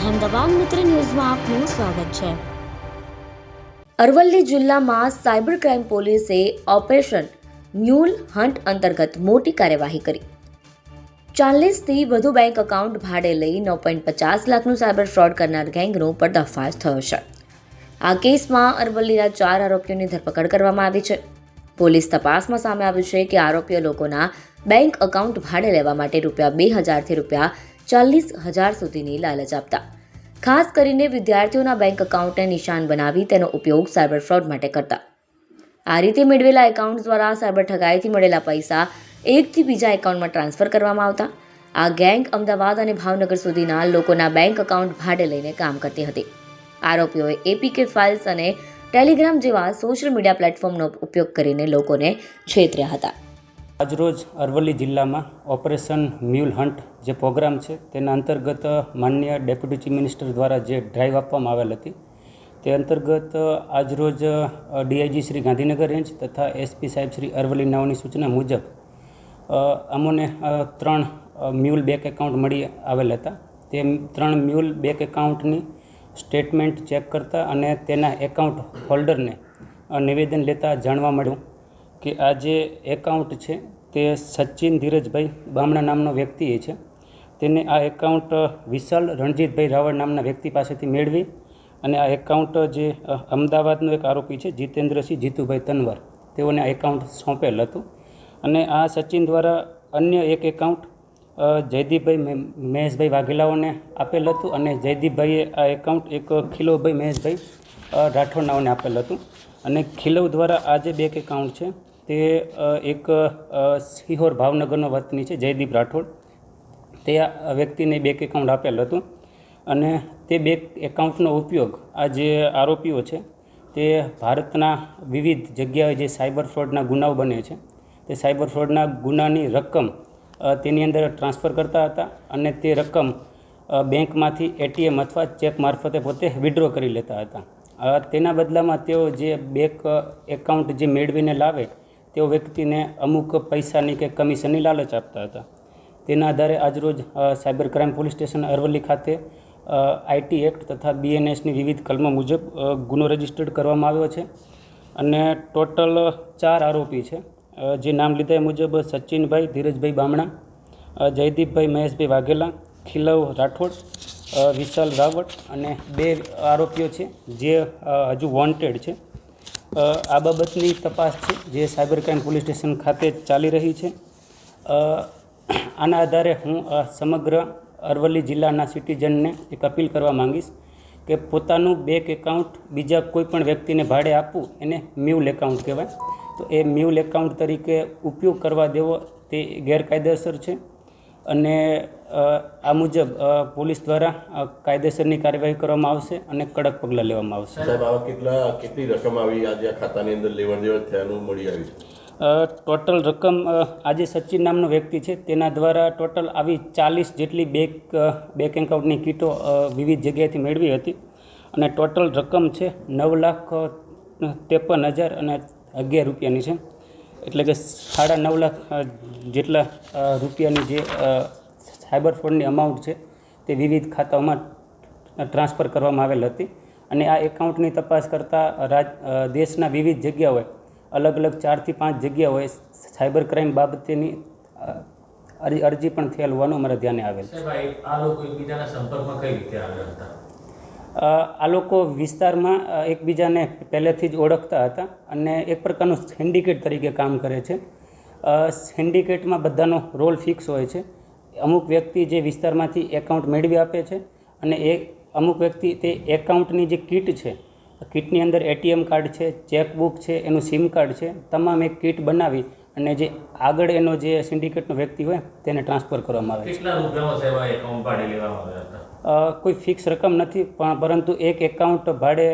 અહેમદાબાદ મિત્ર ન્યૂઝમાં આપનું સ્વાગત છે. અરવલ્લી જિલ્લામાં સાયબર ક્રાઇમ પોલીસે ઓપરેશન મ્યુલ હન્ટ અંતર્ગત મોટી કાર્યવાહી કરી. ચાલીસથી વધુ બેંક એકાઉન્ટ ભાડે લઈ નવ પોઈન્ટ પચાસ લાખનું સાયબર ફ્રોડ કરનાર ગેંગનો પર્દાફાશ થયો છે. આ કેસમાં અરવલ્લીના ચાર આરોપીઓની ધરપકડ કરવામાં આવી છે. પોલીસ તપાસમાં સામે આવ્યું છે કે આરોપીઓ લોકોના બેંક એકાઉન્ટ ભાડે લેવા માટે રૂપિયા બે હજારથી રૂપિયા ચાલીસ હજાર સુધીની લાલચ આપતા. ખાસ કરીને વિદ્યાર્થીઓના બેંક એકાઉન્ટને નિશાન બનાવી તેનો ઉપયોગ સાયબર ફ્રોડ માટે કરતા. આ રીતે મેળવેલા એકાઉન્ટ દ્વારા સાયબર ઠગાઈથી મળેલા પૈસા એકથી બીજા એકાઉન્ટમાં ટ્રાન્સફર કરવામાં આવતા. આ ગેંગ અમદાવાદ અને ભાવનગર સુધીના લોકોના બેંક એકાઉન્ટ ભાડે લઈને કામ કરતી હતી. આરોપીઓએ એપીકે ફાઇલ્સ અને ટેલિગ્રામ જેવા સોશિયલ મીડિયા પ્લેટફોર્મનો ઉપયોગ કરીને લોકોને છેતર્યા હતા. આજરોજ અરવલ્લી જિલ્લામાં ઓપરેશન મ્યુલ હન્ટ જે પ્રોગ્રામ છે, તેના અંતર્ગત માનનીય ડેપ્યુટી ચીફ મિનિસ્ટર દ્વારા જે ડ્રાઈવ આપવામાં આવેલ હતી, તે અંતર્ગત આજરોજ ડીઆઈજી શ્રી ગાંધીનગર રેન્જ તથા એસપી સાહેબ શ્રી અરવલ્લી નાઓની સૂચના મુજબ અમોને ત્રણ મ્યુલ બેંક એકાઉન્ટ મળી આવેલ હતા. તે ત્રણ મ્યુલ બેંક એકાઉન્ટની સ્ટેટમેન્ટ ચેક કરતા અને તેના એકાઉન્ટ હોલ્ડરને નિવેદન લેતા જાણવા મળ્યું. કે આ જે એકાઉન્ટ છે તે સચિન ધીરજભાઈ બામણા નામનો વ્યક્તિએ છે. તેને આ એકાઉન્ટ વિશાલ રણજીતભાઈ રાવળ નામના વ્યક્તિ પાસેથી મેળવી અને આ એકાઉન્ટ જે અમદાવાદનો એક આરોપી છે, જીતેન્દ્રસિંહ જીતુભાઈ તનવર. તેઓને આ એકાઉન્ટ સોંપેલ હતું. અને આ સચિન દ્વારા અન્ય એક એકાઉન્ટ જયદીપભાઈ મહેશભાઈ વાઘેલાઓને આપેલ હતું અને જયદીપભાઈએ આ એકાઉન્ટ એક ખિલોભાઈ મહેશભાઈ રાઠોડનાઓને આપેલ હતું. અને ખિલવ દ્વારા આ જે બેંક એકાઉન્ટ છે. તે એક સિહોર ભાવનગરનો વતની છે, જયદીપ રાઠોડ. તે આ વ્યક્તિને બેંક એકાઉન્ટ આપેલ હતું. અને તે બેંક એકાઉન્ટનો ઉપયોગ આ જે આરોપીઓ છે, તે ભારતના વિવિધ જગ્યાએ જે સાયબર ફ્રોડના ગુનાઓ બને છે, તે સાયબર ફ્રોડના ગુનાની રકમ તેની અંદર ટ્રાન્સફર કરતા હતા અને તે રકમ બેંકમાંથી એટીએમ અથવા ચેક મારફતે પોતે વિડ્રો કરી લેતા હતા. તેના બદલામાં તેઓ જે બેંક એકાઉન્ટ જે મેળવીને લાવે, તેઓ વ્યક્તિને અમુક પૈસાની કે કમિશનની લાલચ આપતા હતા. તેના આધારે આજરોજ cyber crime police station Aravalli ખાતે આઈટી એક્ટ તથા બીએનએસની વિવિધ કલમો મુજબ ગુનો રજીસ્ટર્ડ કરવામાં આવ્યો છે અને ટોટલ ચાર આરોપી છે. જે નામ લીધા એ મુજબ સચિનભાઈ, ધીરજભાઈ બામણા જયદીપભાઈ મહેશભાઈ વાઘેલા, ખિલવ રાઠોડ વિશાલ રાવટ અને બે આરોપીઓ છે જે હજુ વોન્ટેડ છે. આ બાબતની તપાસ છે જે સાયબર ક્રાઇમ પોલીસ સ્ટેશન ખાતે ચાલી રહી છે. આના આધારે હું સમગ્ર અરવલ્લી જિલ્લાના સિટીઝનને એક અપીલ કરવા માંગીશ કે પોતાનું બેંક એકાઉન્ટ બીજા કોઈપણ વ્યક્તિને ભાડે આપવું એને મ્યુલ એકાઉન્ટ કહેવાય. તો એ મ્યુલ એકાઉન્ટ તરીકે ઉપયોગ કરવા દેવો તે ગેરકાયદેસર છે. અને આ મુજબ પોલીસ દ્વારા કાયદેસરની કાર્યવાહી કરવામાં આવશે અને કડક પગલાં લેવામાં આવશે. સાહેબ આવા કેટલા કેટલી રકમ આવી આજે આ ખાતાની અંદર લેવડ દેવડ થયાનું મળી આવી ટોટલ રકમ આજે સચિન નામનો વ્યક્તિ છે. તેના દ્વારા ટોટલ આવી ચાલીસ જેટલી બેંક બેક એકાઉન્ટની કીટો વિવિધ જગ્યાએથી મેળવી હતી. અને ટોટલ રકમ છે નવ લાખ ત્રેપન હજાર અને અગિયાર રૂપિયાની છે. એટલે કે સાડા નવ લાખ જેટલા રૂપિયાની જે સાયબર ફ્રોડની અમાઉન્ટ છે, તે વિવિધ ખાતાઓમાં ટ્રાન્સફર કરવામાં આવેલ હતી. અને આ એકાઉન્ટની તપાસ કરતાં રાજ દેશના વિવિધ જગ્યાઓએ, અલગ અલગ ચારથી પાંચ જગ્યાઓએ સાયબર ક્રાઇમ બાબતેની અરજી પણ થયેલ હોવાનું અમારા ધ્યાને આવેલ છે. આ લોકો એકબીજાના સંપર્કમાં કઈ રીતે આવ્યા હતા? આ લોકો વિસ્તારમાં એકબીજાને પહેલેથી જ ઓળખતા હતા અને એક પ્રકારનું સિન્ડિકેટ તરીકે કામ કરે છે. સિન્ડિકેટમાં બધાનો રોલ ફિક્સ હોય છે. અમુક વ્યક્તિ જે વિસ્તારમાંથી એકાઉન્ટ મેળવી આપે છે અને એ, અમુક વ્યક્તિ તે એકાઉન્ટની જે કીટ છે કીટની અંદર એટીએમ કાર્ડ છે ચેકબુક છે એનું સિમ કાર્ડ છે તમામ એક કિટ બનાવી અને જે આગળ એનો જે સિન્ડિકેટનો વ્યક્તિ હોય તેને ટ્રાન્સફર કરવામાં આવે છે. કોઈ ફિક્સ રકમ નથી પણ પરંતુ એક એકાઉન્ટ ભાડે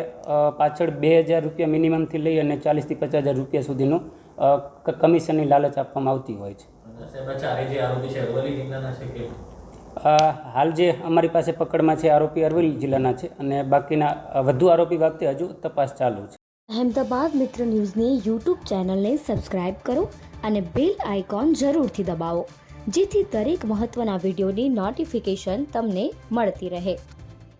પાછળ બે હજાર રૂપિયા મિનિમમથી લઈ અને ચાલીસથી પચાસ હજાર રૂપિયા સુધીનું કમિશનની લાલચ આપવામાં આવતી હોય છે. હાલ જે અમારી પાસે પકડમાં છે આરોપી અરવલ્લી જિલ્લાના છે અને બાકીના વધુ આરોપી બાબતે હજુ તપાસ ચાલુ છે. અહેમદાબાદ મિત્ર ન્યૂઝની યુટ્યુબ ચેનલને સબસ્ક્રાઇબ કરો અને બેલ આઇકોન જરૂરથી દબાવો, જેથી દરેક મહત્ત્વના વિડીયોની નોટિફિકેશન તમને મળતી રહે.